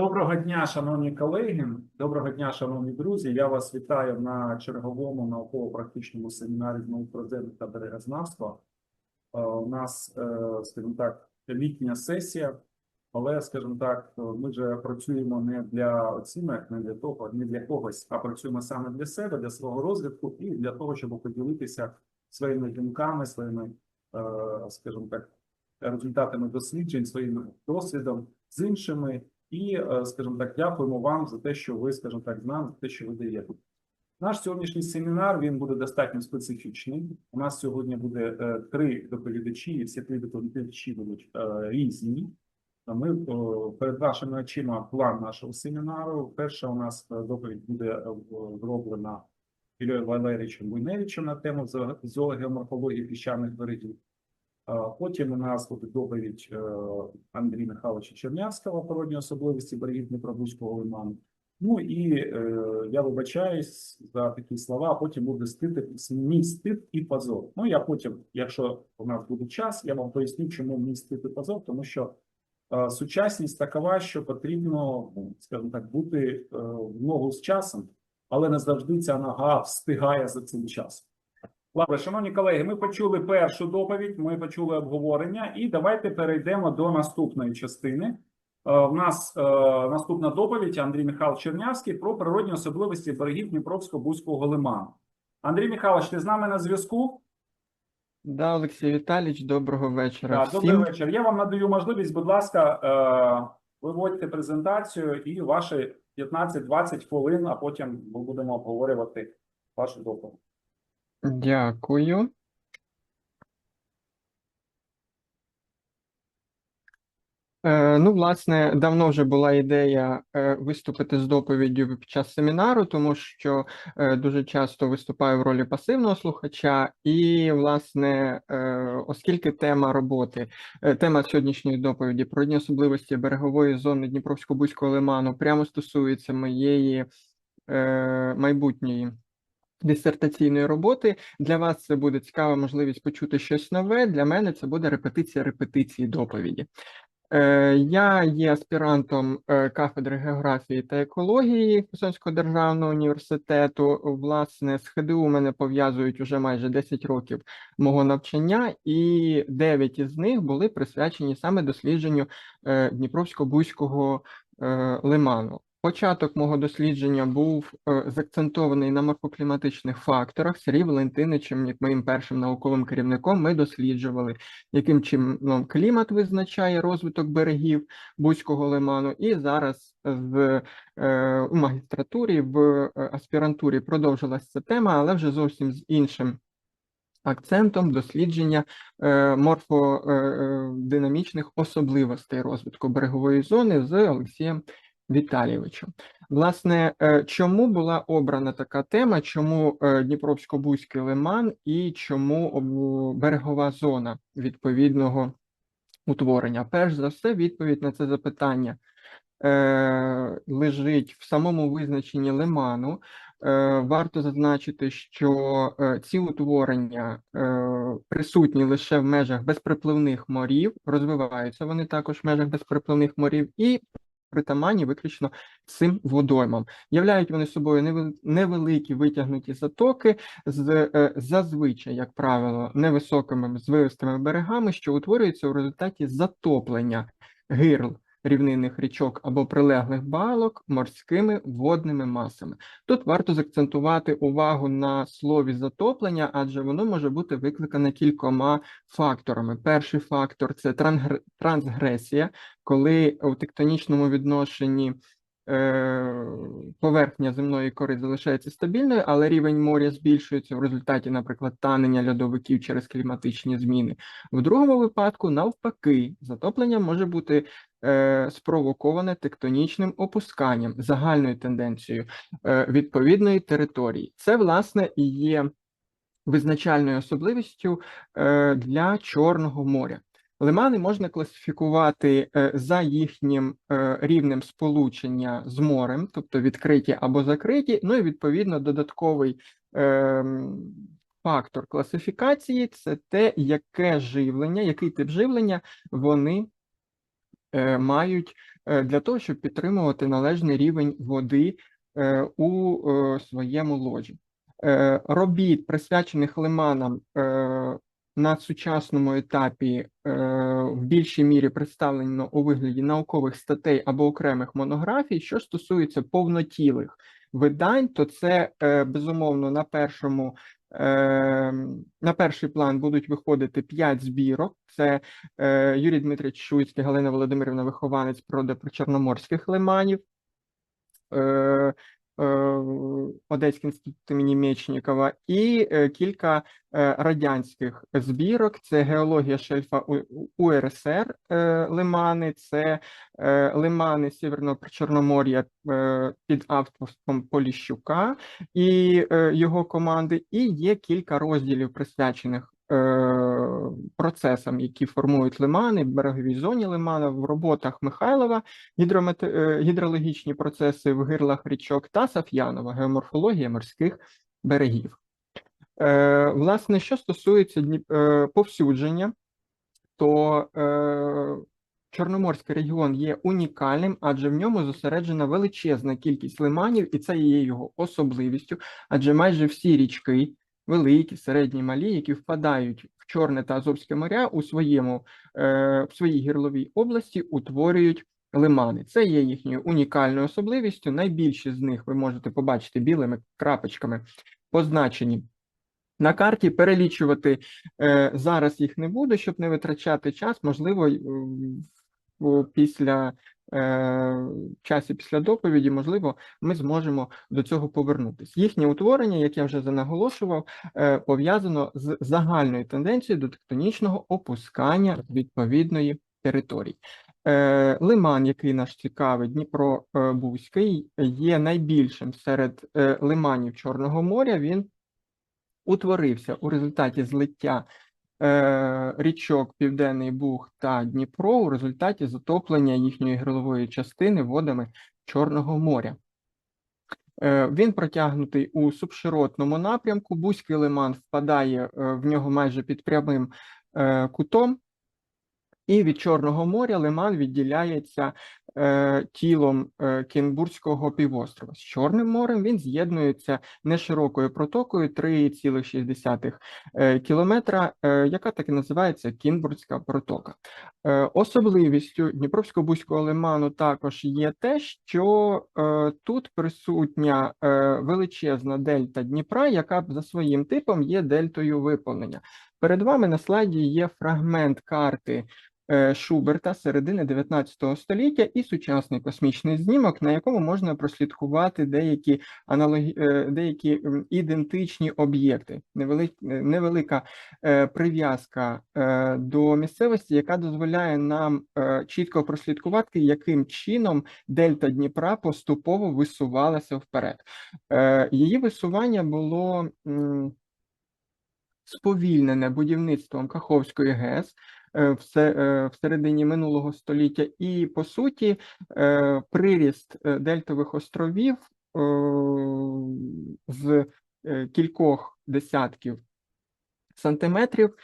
Доброго дня, шановні колеги, доброго дня, шановні друзі. Я вас вітаю на черговому науково-практичному семінарі з про землю та берегознавства. Е, У нас, е, скажімо так, літня сесія, але, скажімо так, ми вже працюємо не для оцінок, не для того, не для когось, а працюємо саме для себе, для свого розвитку і для того, щоб поділитися своїми думками, своїми, е, скажімо так, результатами досліджень, своїм досвідом з іншими. І, е, скажімо так, дякуємо вам за те, що ви, скажімо так, з нами, за те, що ви даєте. Наш сьогоднішній семінар він буде достатньо специфічний. У нас сьогодні буде е, три доповідачі, і всі три доповідачі будуть е, різні. Ми перед вашими очима план нашого семінару. Перша у нас доповідь буде зроблена Іллею Валерійовичем Буйневичем на тему зоо- зоогеоморфології піщаних берегів. Потім у нас буде доповідь е, Андрія Михайловича Чернявського природні особливості берегів Дніпробузького лиману. Ну і е, я вибачаюсь за такі слова, а потім буде стид, мій стид і позор. Ну я потім, якщо у нас буде час, я вам поясню, чому мій стид і позор, тому що е, сучасність такова, що потрібно, ну, скажімо так, бути е, в ногу з часом, але не завжди ця нога встигає за цим часом. Добре, шановні колеги, ми почули першу доповідь, ми почули обговорення, і давайте перейдемо до наступної частини. Е, У нас е, наступна доповідь Андрій Михайлович Чернявський про природні особливості берегів Дніпровсько-Бузького лиману. Андрій Михайлович, ти з нами на зв'язку? Да, Олексій Віталійович, доброго вечора Так, всім. добрий вечір. Я вам надаю можливість, будь ласка, е, виводьте презентацію і ваші 15-20 хвилин, а потім ми будемо обговорювати вашу доповідь. Дякую. Е, ну, власне, давно вже була ідея е, виступити з доповіддю під час семінару, тому що е, дуже часто виступаю в ролі пасивного слухача, і, власне, е, оскільки тема роботи, е, тема сьогоднішньої доповіді про одні особливості берегової зони Дніпровсько-Бузького лиману прямо стосується моєї е, майбутньої дисертаційної роботи. Для вас це буде цікава можливість почути щось нове. Для мене це буде репетиція репетиції доповіді. Е, Я є аспірантом е, кафедри географії та екології Херсонського державного університету. Власне, з ХДУ мене пов'язують уже майже 10 років мого навчання, і 9 із них були присвячені саме дослідженню е, Дніпровсько-Бузького лиману. Початок мого дослідження був е, закцентований на морфокліматичних факторах. Сергій Валентиничем, моїм першим науковим керівником, ми досліджували, яким чином клімат визначає розвиток берегів Бузького лиману. І зараз в е, магістратурі, в е, аспірантурі продовжилася ця тема, але вже зовсім з іншим акцентом дослідження морфодинамічних особливостей розвитку берегової зони з Олексієм Віталійовичем. Власне, е, чому була обрана така тема, чому е, Дніпровсько-Бузький лиман і чому берегова зона відповідного утворення? Перш за все, відповідь на це запитання е, лежить в самому визначенні лиману. Варто зазначити, що ці утворення присутні лише в межах безприпливних морів, розвиваються вони також в межах безприпливних морів і притаманні виключно цим водоймам. Являють вони собою невел- невеликі витягнуті затоки з е, зазвичай, як правило, невисокими звивистими берегами, що утворюються у результаті затоплення гирл рівнинних річок або прилеглих балок морськими водними масами. Тут варто закцентувати увагу на слові затоплення, адже воно може бути викликане кількома факторами. Перший фактор це трансгресія, коли у тектонічному відношенні е, поверхня земної кори залишається стабільною, але рівень моря збільшується в результаті, наприклад, танення льодовиків через кліматичні зміни. В другому випадку, навпаки, затоплення може бути спровоковане тектонічним опусканням, загальною тенденцією е, відповідної території. Це, власне, і є визначальною особливістю е, для Чорного моря. Лимани можна класифікувати е, за їхнім е, рівнем сполучення з морем, тобто відкриті або закриті. Ну і відповідно додатковий фактор класифікації це те, яке живлення, який тип живлення вони е, мають е, для того, щоб підтримувати належний рівень води е, у е, своєму ложі. Е, Робіт, присвячених лиманам е, на сучасному етапі е, в більшій мірі представлено у вигляді наукових статей або окремих монографій. Що стосується повнотілих видань, то це е, безумовно на першому. Е, На перший план будуть виходити п'ять збірок. Це е, Юрій Дмитрич Шуйський, Галина Володимирівна Вихованець про Чорноморських лиманів. Е, Одеський інститут імені Мечникова і е, кілька е, радянських збірок. Це геологія шельфа УРСР лимани, це лимани Сєвєрного Причорномор'я під авторством Поліщука і його команди, і є кілька розділів присвячених процесам, які формують лимани, береговій зоні лимана в роботах Михайлова гідромет... е, гідрологічні процеси в гирлах річок та Саф'янова, геоморфологія морських берегів. Е, власне, що стосується е, повсюдження, то е, Чорноморський регіон є унікальним, адже в ньому зосереджена величезна кількість лиманів, і це є його особливістю, адже майже всі річки, великі, середні, малі, які впадають в Чорне та Азовське моря у своєму е, в своїй гірловій області, утворюють лимани. Це є їхньою унікальною особливістю. Найбільші з них ви можете побачити білими крапочками позначені. На карті перелічувати е, зараз їх не буду, щоб не витрачати час. Можливо, після часі після доповіді, можливо, ми зможемо до цього повернутися. Їхнє утворення, як я вже наголошував, е, пов'язано з загальною тенденцією до тектонічного опускання відповідної території. Е, Лиман, який наш цікавий, Дніпро е, Бузький, є найбільшим серед е, лиманів Чорного моря. Він утворився у результаті злиття е, річок Південний Буг та Дніпро у результаті затоплення їхньої грилової частини водами Чорного моря. Е, Він протягнутий у субширотному напрямку. Бузький лиман впадає е, в нього майже під прямим е, кутом, і від Чорного моря лиман відділяється е, тілом е, Кінбурзького півострова. З Чорним морем він з'єднується неширокою протокою 3,6 е, кілометра, е, яка так і називається Кінбурзька протока. Е, особливістю Дніпровсько-Бузького лиману також є те, що е, тут присутня е, величезна дельта Дніпра, яка за своїм типом є дельтою виповнення. Перед вами на слайді є фрагмент карти е, Шуберта середини 19 століття і сучасний космічний знімок, на якому можна прослідкувати деякі аналогі... е, деякі ідентичні об'єкти. Невели... е, Невелика е, прив'язка е, до місцевості, яка дозволяє нам е, чітко прослідкувати, яким чином дельта Дніпра поступово висувалася вперед. Е, Її висування було сповільнене будівництвом Каховської ГЕС е, е, в середині минулого століття, і по суті, е, приріст дельтових островів з кількох десятків сантиметрів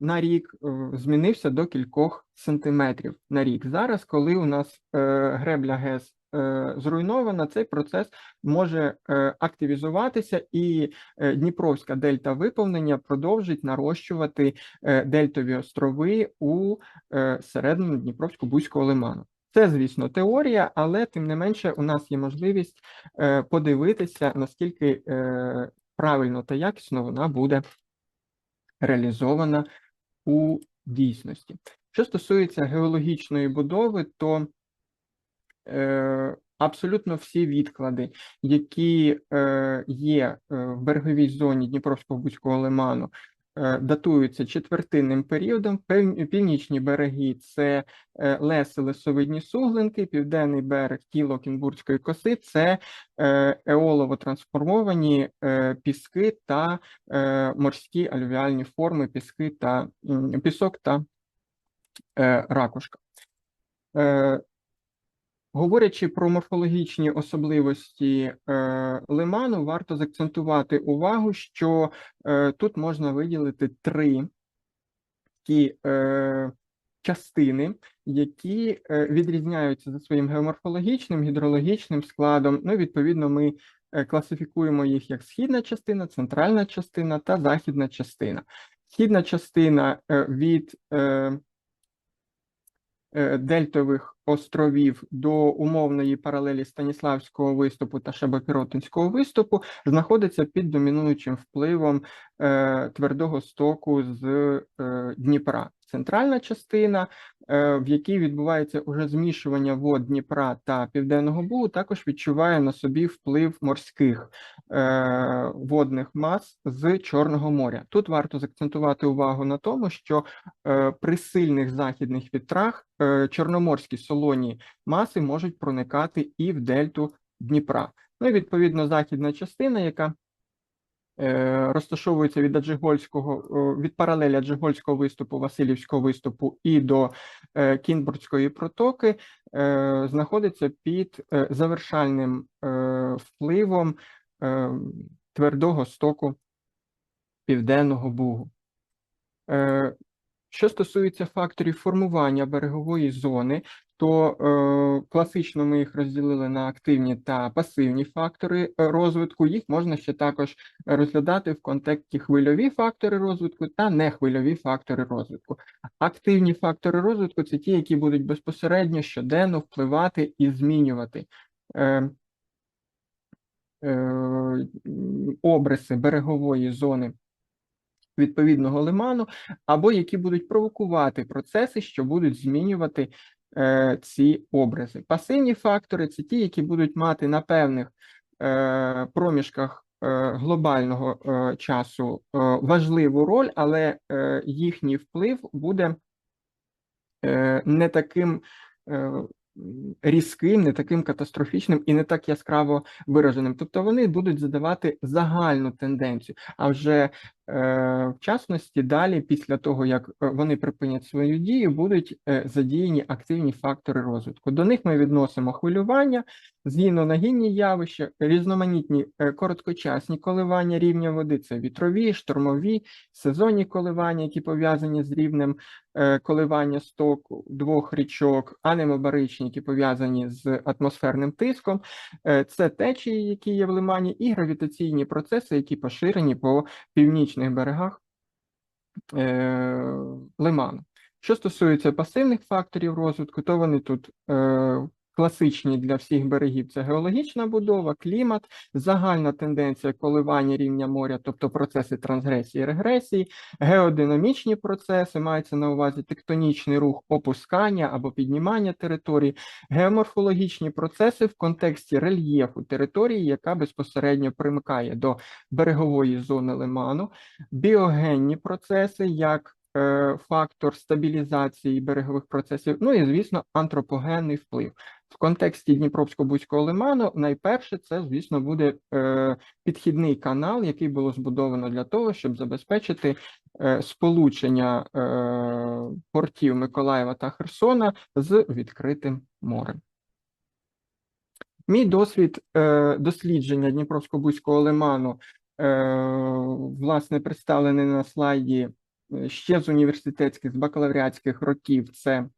на рік змінився до кількох сантиметрів на рік. Зараз, коли у нас гребля ГЕС зруйнована, цей процес може е, активізуватися, і е, Дніпровська дельта виповнення продовжить нарощувати е, дельтові острови у е, середині Дніпровсько-Бузького лиману. Це, звісно, теорія, але тим не менше у нас є можливість е, подивитися, наскільки е, правильно та якісно вона буде реалізована у дійсності. Що стосується геологічної будови, то е, абсолютно всі відклади, які е, є е, в береговій зоні Дніпровського Бузького лиману, е, датуються четвертинним періодом. Північні береги це е, леси, лесовидні суглинки, південний берег тіло Кінбурзької коси це е, еолово трансформовані е, піски та е, морські алювіальні форми, піски та пісок та е, ракушка. Говорячи про морфологічні особливості е, лиману, варто заакцентувати увагу, що е, тут можна виділити три такі е, частини, які е, відрізняються за своїм геоморфологічним, гідрологічним складом. Ну, відповідно, ми е, класифікуємо їх як східна частина, центральна частина та західна частина. Східна частина е, від е, дельтових островів до умовної паралелі Станіславського виступу та Шабакиротинського виступу знаходиться під домінуючим впливом е, твердого стоку з е, Дніпра. Центральна частина, е, в якій відбувається уже змішування вод Дніпра та Південного Бугу, також відчуває на собі вплив морських е, водних мас з Чорного моря. Тут варто закцентувати увагу на тому, що е, при сильних західних вітрах чорноморські солоні маси можуть проникати і в дельту Дніпра. Ну і відповідно західна частина, яка розташовується від Аджигольського, від паралелі Аджигольського виступу, Васильівського виступу і до е, Кінбурзької протоки, е, знаходиться під е, завершальним е, впливом е, твердого стоку Південного Бугу. Е, Що стосується факторів формування берегової зони, то е, класично ми їх розділили на активні та пасивні фактори е, розвитку. Їх можна ще також розглядати в контексті хвильові фактори розвитку та нехвильові фактори розвитку. Активні фактори розвитку це ті, які будуть безпосередньо щоденно впливати і змінювати. Е, е, обриси берегової зони відповідного лиману, або які будуть провокувати процеси, що будуть змінювати ці образи. Пасивні фактори це ті, які будуть мати на певних е, проміжках е, глобального е, часу е, важливу роль, але е, їхній вплив буде е, не таким. е, Різким, не таким катастрофічним і не так яскраво вираженим. Тобто вони будуть задавати загальну тенденцію. А вже е, в частності далі, після того як е, вони припинять свою дію, будуть е, задіяні активні фактори розвитку. До них ми відносимо хвилювання, згідно-нагінні явища, різноманітні е, короткочасні коливання рівня води, це вітрові, штормові, сезонні коливання, які пов'язані з рівнем е, коливання стоку двох річок, анемобаричні, які пов'язані з атмосферним тиском. Е, Це течії, які є в лимані, і гравітаційні процеси, які поширені по північних берегах е, лиману. Що стосується пасивних факторів розвитку, то вони тут е, класичні для всіх берегів: це геологічна будова, клімат, загальна тенденція коливання рівня моря, тобто процеси трансгресії, регресії, геодинамічні процеси, мається на увазі тектонічний рух опускання або піднімання території, геоморфологічні процеси в контексті рельєфу території, яка безпосередньо примикає до берегової зони лиману, біогенні процеси, як фактор стабілізації берегових процесів, ну і, звісно, антропогенний вплив. В контексті Дніпровсько-Бузького лиману найперше це, звісно, буде е, підхідний канал, який було збудовано для того, щоб забезпечити е, сполучення е, портів Миколаєва та Херсона з відкритим морем. Мій досвід е, дослідження Дніпровсько-Бузького лиману, е, власне, представлений на слайді е, ще з університетських, з бакалавріатських років. Це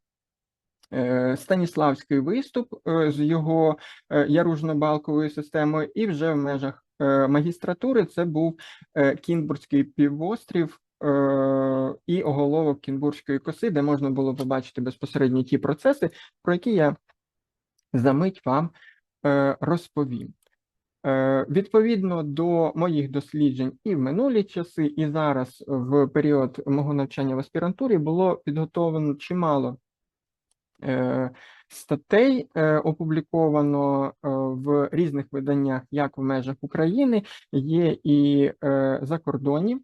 е, Станіславський виступ е, з його е, яружно-балковою системою, і вже в межах магістратури це був Кінбурзький півострів і оголовок Кінбурзької коси, де можна було побачити безпосередньо ті процеси, про які я за мить вам розповім. Е, Відповідно до моїх досліджень і в минулі часи, і зараз в період мого навчання в аспірантурі було підготовлено чимало е, статей, е, опубліковано е, в різних виданнях, як в межах України, є і е, закордонні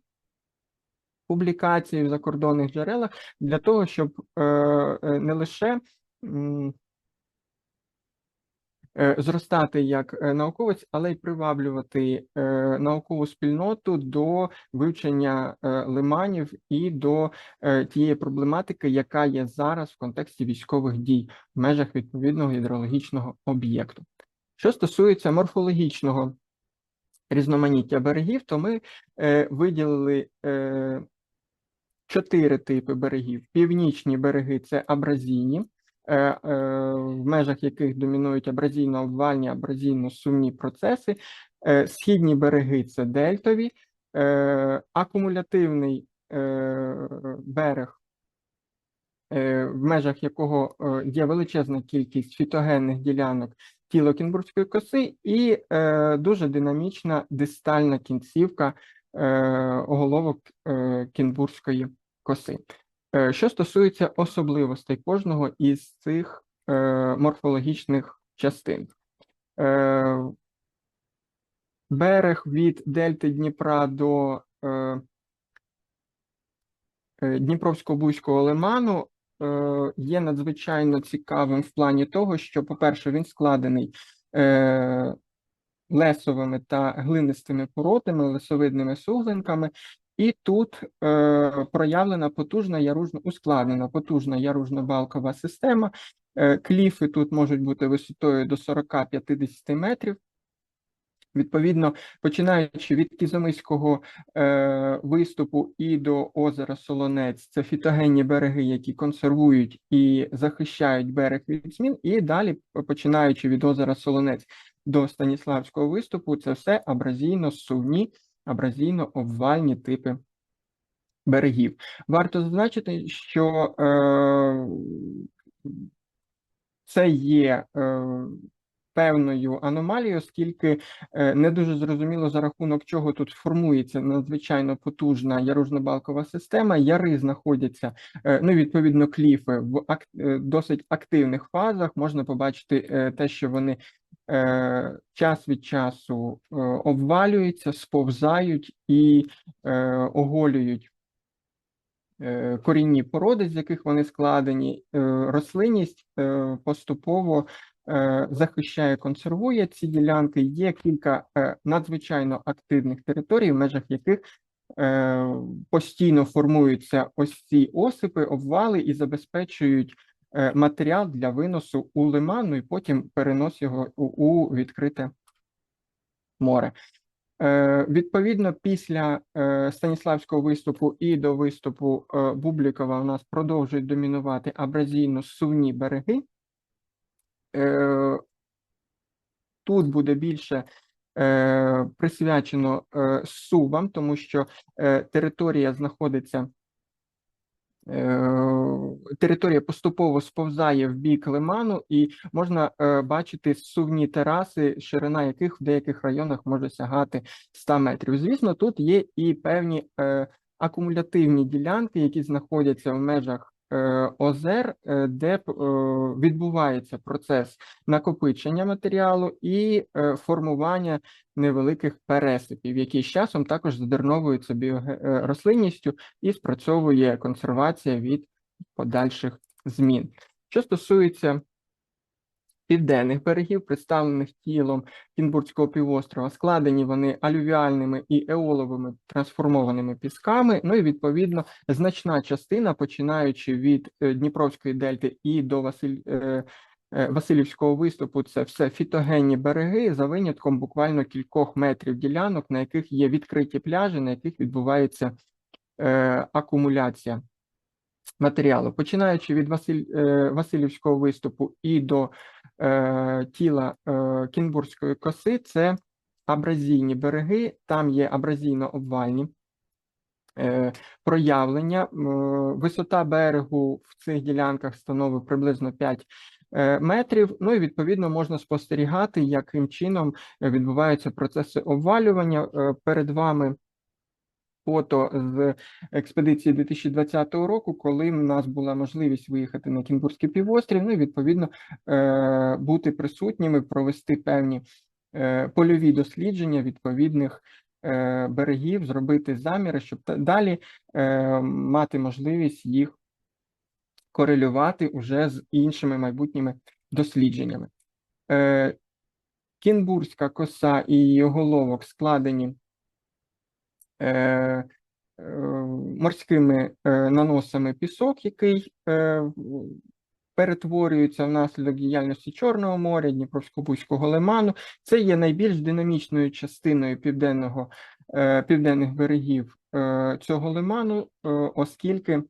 публікації в закордонних джерелах для того, щоб е, е, не лише е, зростати як е, науковець, але й приваблювати е, наукову спільноту до вивчення е, лиманів і до е, тієї проблематики, яка є зараз в контексті військових дій в межах відповідного гідрологічного об'єкту. Що стосується морфологічного різноманіття берегів, то ми е, виділили е, чотири типи берегів. Північні береги це абразійні, е, е, в межах яких домінують абразійно-обвальні, абразійно-сумні процеси. Е, Східні береги це дельтові, е, акумулятивний е, берег, е, в межах якого е, є величезна кількість фітогенних ділянок тіло Кінбурзької коси і е, дуже динамічна дистальна кінцівка е, оголовок е, Кінбурзької коси. Е, Що стосується особливостей кожного із цих е, морфологічних частин. Е, Берег від дельти Дніпра до Дніпровсько-Бузького лиману є надзвичайно цікавим в плані того, що, по-перше, він складений лесовими та глинистими породами, лесовидними суглинками, і тут е, проявлена потужна яружно ускладнена потужна яружно-балкова система. Е, кліфи тут можуть бути висотою до 40-50 метрів. Відповідно, починаючи від Кізомиського е, виступу і до озера Солонець, це фітогенні береги, які консервують і захищають берег від змін. І далі, починаючи від озера Солонець до Станіславського виступу, це все абразійно-сувні, абразійно-обвальні типи берегів. Варто зазначити, що е, це є е, певною аномалією, оскільки е, не дуже зрозуміло за рахунок чого тут формується надзвичайно потужна яружно-балкова система. Яри знаходяться, е, ну відповідно, кліфи в ак- е, досить активних фазах. Можна побачити е, те, що вони час від часу е, обвалюються, сповзають і е, оголюють е, корінні породи, з яких вони складені, е, рослинність е, поступово е, захищає, консервує ці ділянки. Є кілька е, надзвичайно активних територій, в межах яких е, постійно формуються ось ці осипи, обвали і забезпечують е, матеріал для виносу у лиман, ну і потім перенос його у, відкрите море. Е, Відповідно, після е, Станіславського виступу і до виступу е, Бублікова у нас продовжують домінувати абразійно-сувні береги. Е, Тут буде більше е, присвячено е, сувам, тому що е, територія знаходиться. Е, Територія поступово сповзає в бік лиману, і можна е, бачити сувні тераси, ширина яких в деяких районах може сягати 100 метрів. Звісно, тут є і певні е, акумулятивні ділянки, які знаходяться в межах озер, е, де е, відбувається процес накопичення матеріалу і е, формування невеликих пересипів, які з часом також задерновуються біорослинністю і спрацьовує консервація від подальших змін. Що стосується південних берегів, представлених тілом Кінбурзького півострова, складені вони алювіальними і еоловими трансформованими пісками. Ну і відповідно значна частина, починаючи від е, Дніпровської дельти і до Василь. е, е, Васильівського виступу це все фітогенні береги за винятком буквально кількох метрів ділянок, на яких є відкриті пляжі, на яких відбувається акумуляція матеріалу. Починаючи від Василь, е, Васильівського виступу і до е, тіла е, Кінбурзької коси, це абразійні береги, там є абразійно-обвальні е, проявлення. М, Висота берегу в цих ділянках становить приблизно 5 е, метрів. Ну і відповідно можна спостерігати, яким чином е, відбуваються процеси обвалювання. Е, Перед вами фото з експедиції 2020 року, коли в нас була можливість виїхати на Кінбурзький півострів, ну і відповідно е, бути присутніми, провести певні е, польові дослідження відповідних е, берегів, зробити заміри, щоб далі мати можливість їх корелювати уже з іншими майбутніми дослідженнями. Кінбурзька коса і її головок складені морськими е, наносами пісок, який е, перетворюється внаслідок діяльності Чорного моря, Дніпровсько-Бузького лиману. Це є найбільш динамічною частиною південного, е, південних берегів е, цього лиману, е, оскільки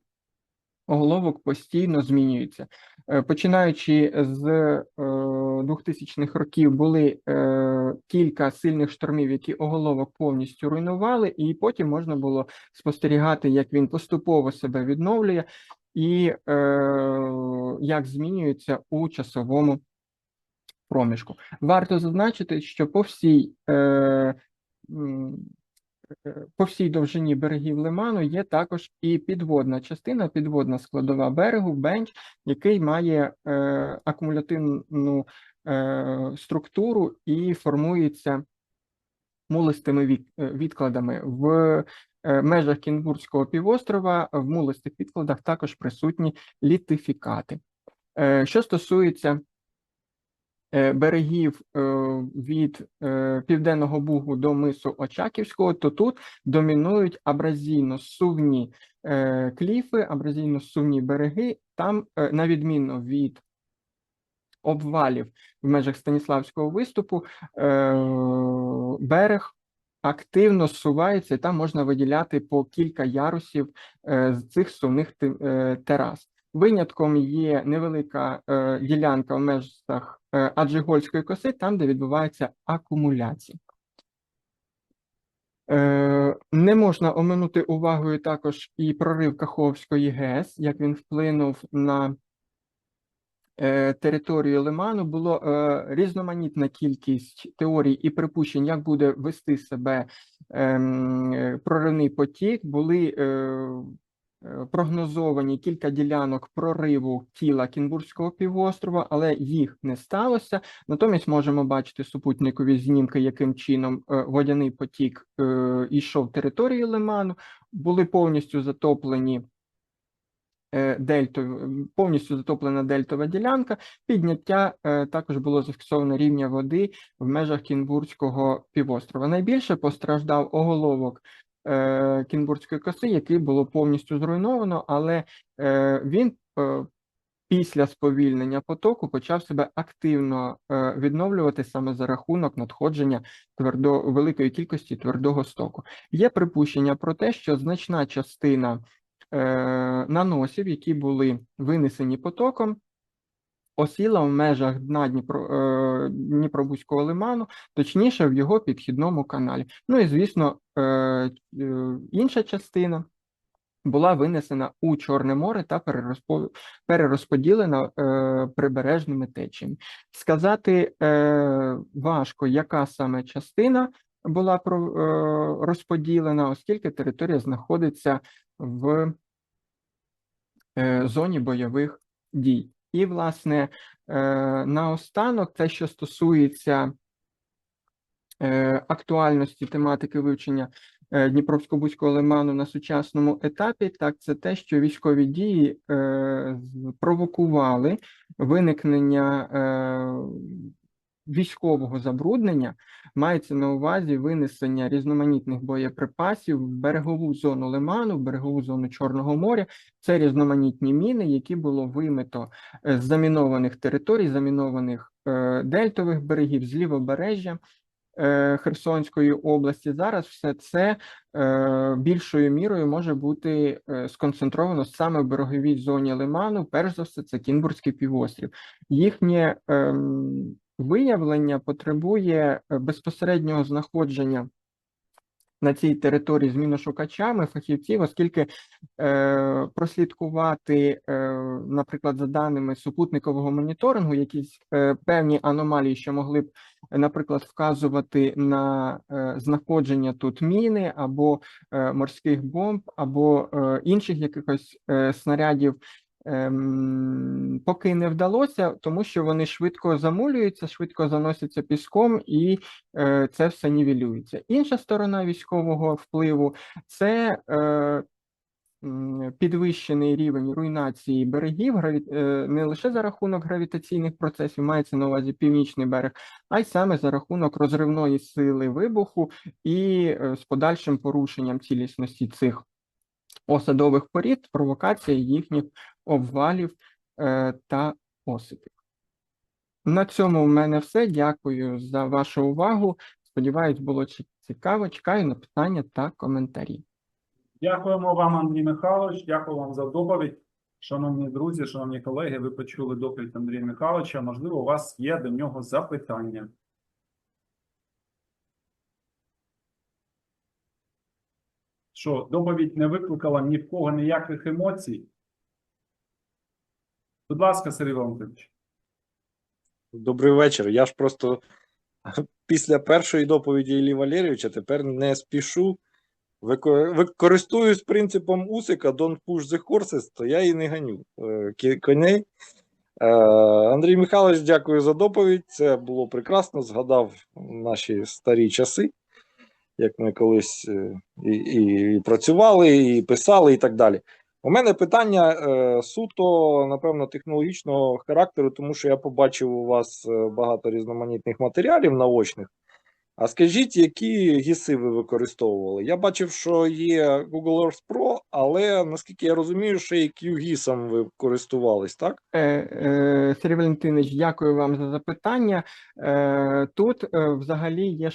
оголовок постійно змінюється. Е, Починаючи з е, 2000-х років були е, кілька сильних штормів, які оголовок повністю руйнували, і потім можна було спостерігати, як він поступово себе відновлює і е, як змінюється у часовому проміжку. Варто зазначити, що по всій е, е, по всій довжині берегів лиману є також і підводна частина, підводна складова берегу, бенч, який має е, акумулятивну е, структуру і формується мулистими від, е, відкладами. В е, межах Кінбурзького півострова в мулистих відкладах також присутні літифікати. Е, Що стосується е, берегів е, від е, Південного Бугу до мису Очаківського, то тут домінують абразійно-сувні е, кліфи, абразійно-сувні береги. Там, е, на відміну від обвалів в межах Станіславського виступу, е, берег активно зсувається, і там можна виділяти по кілька ярусів е, з цих сувних е, терас. Винятком є невелика е, ділянка в межах е, Аджигольської коси, там, де відбувається акумуляція. Е, не можна оминути увагою також і прорив Каховської ГЕС, як він вплинув на е, територію Лиману. Було е, різноманітна кількість теорій і припущень, як буде вести себе ем, е, проривний потік. Були е, е, прогнозовані кілька ділянок прориву тіла Кінбурзького півострова, але їх не сталося. Натомість можемо бачити супутникові знімки, яким чином е, водяний потік е, йшов територією лиману, були повністю затоплені е, повністю затоплена дельтова ділянка. Підняття е, також було зафіксовано рівня води в межах Кінбурзького півострова. Найбільше постраждав оголовок е, Кінбурзької коси, який було повністю зруйновано, але е, він е, після сповільнення потоку почав себе активно відновлювати саме за рахунок надходження твердо великої кількості твердого стоку. Є припущення про те, що значна частина наносів, які були винесені потоком, осіла в межах дна Дніпро, е, Дніпробузького лиману, точніше в його підхідному каналі. Ну і звісно, е, е, інша частина була винесена у Чорне море та перерозподілена прибережними течіями. Сказати важко, яка саме частина була розподілена, оскільки територія знаходиться в зоні бойових дій. І, власне, е, наостанок, те, що стосується е, актуальності тематики вивчення е, Дніпровсько-Бузького лиману на сучасному етапі, так це те, що військові дії провокували виникнення військового забруднення, мається на увазі винесення різноманітних боєприпасів в берегову зону лиману, в берегову зону Чорного моря. Це різноманітні міни, які було вимито е, з замінованих територій, замінованих е, дельтових берегів, з лівобережжя. е, Херсонської області зараз все це більшою мірою може бути сконцентровано саме в береговій зоні лиману. Перш за все, це Кінбурзький півострів. Їхнє ем, виявлення потребує е, безпосереднього знаходження на цій території зміношукачами фахівців, оскільки е, прослідкувати, е, наприклад, за даними супутникового моніторингу, якісь е, певні аномалії, що могли б, наприклад, вказувати на е, знаходження тут міни або е, морських бомб, або е, інших якихось е, снарядів. Ем, поки не вдалося, тому що вони швидко замулюються, швидко заносяться піском, і е, це все нівелюється. Інша сторона військового впливу це е, підвищений рівень руйнації берегів, е, не лише за рахунок гравітаційних процесів, мається на увазі північний берег, а й саме за рахунок розривної сили вибуху і е, з подальшим порушенням цілісності цих осадових порід, провокація їхніх обвалів е, та осипів. На цьому в мене все. Дякую за вашу увагу. Сподіваюсь, було цікаво. Чекаю на питання та коментарі. Дякуємо вам, Андрій Михайлович. Дякую вам за доповідь. Шановні друзі, шановні колеги, ви почули доповідь Андрія Михайловича. Можливо, у вас є до нього запитання. Що, доповідь не викликала ні в кого ніяких емоцій? Будь ласка, Сергій Валентинович. Добрий вечір. Я ж просто після першої доповіді Іллі Валерійовича тепер не спішу. Користуюсь принципом Усика Don't push the horses, то я і не ганю е, коней. Е, Андрій Михайлович, дякую за доповідь. Це було прекрасно. Згадав наші старі часи, як ми колись е, і, і, і працювали, і писали, і так далі. У мене питання е, суто, напевно, технологічного характеру, тому що я побачив у вас е, багато різноманітних матеріалів наочних. А скажіть, які гіси ви використовували? Я бачив, що є Google Earth Pro, але наскільки я розумію, ще й QGIS ви користувались, так? Е, е, Сергій Валентинович, дякую вам за запитання. Е, Тут взагалі є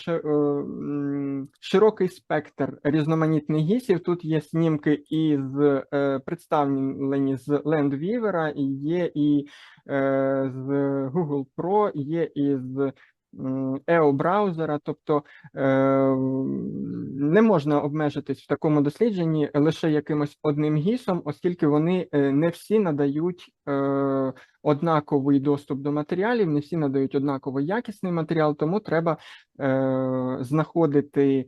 широкий спектр різноманітних гісів. Тут є снімки із представлені з Landweaver, і є і з Google Pro, є і з м, EO браузера, тобто е, не можна обмежитись в такому дослідженні лише якимось одним гісом, оскільки вони е, не всі надають е, однаковий доступ до матеріалів, не всі надають однаково якісний матеріал, тому треба знаходити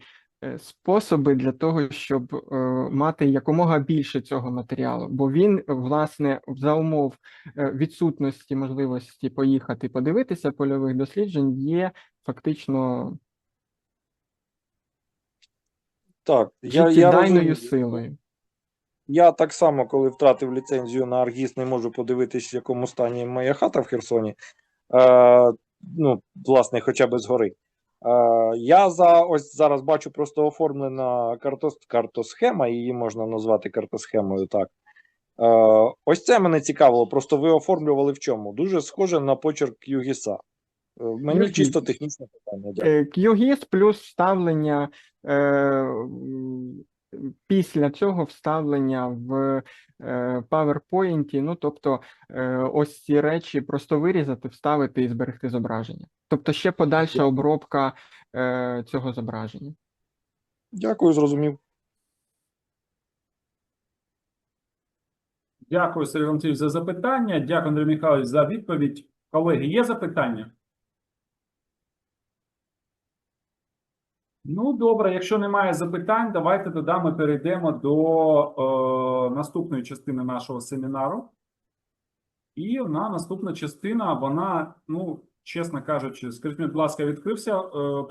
способи для того, щоб е, мати якомога більше цього матеріалу, бо він, власне, за умов е, відсутності можливості поїхати подивитися польових досліджень, є фактично Так, я, я розумію. силою. Я так само, коли втратив ліцензію на Аргіс, не можу подивитись, в якому стані моя хата в Херсоні. Е, ну, власне, хоча б згори. Е, я за ось зараз бачу просто оформлена картос, картосхема, її можна назвати картосхемою, так. Е, ось це мене цікавило. Просто ви оформлювали в чому? Дуже схоже на почерк Югіса. Е, мені Югіс. чисто технічне питання. Дякую. QGIS плюс ставлення е, після цього вставлення в е, PowerPoint, ну тобто е, ось ці речі просто вирізати, вставити і зберегти зображення. Тобто ще подальша обробка е, цього зображення. Дякую, зрозумів. Дякую, Сергій Валентинович, за запитання. Дякую, Андрій Михайлович, за відповідь. Колеги, є запитання? Ну, добре, якщо немає запитань, давайте тоді ми перейдемо до е, наступної частини нашого семінару. І на наступна частина, вона, ну, чесно кажучи, скажіть, будь ласка, відкрився е,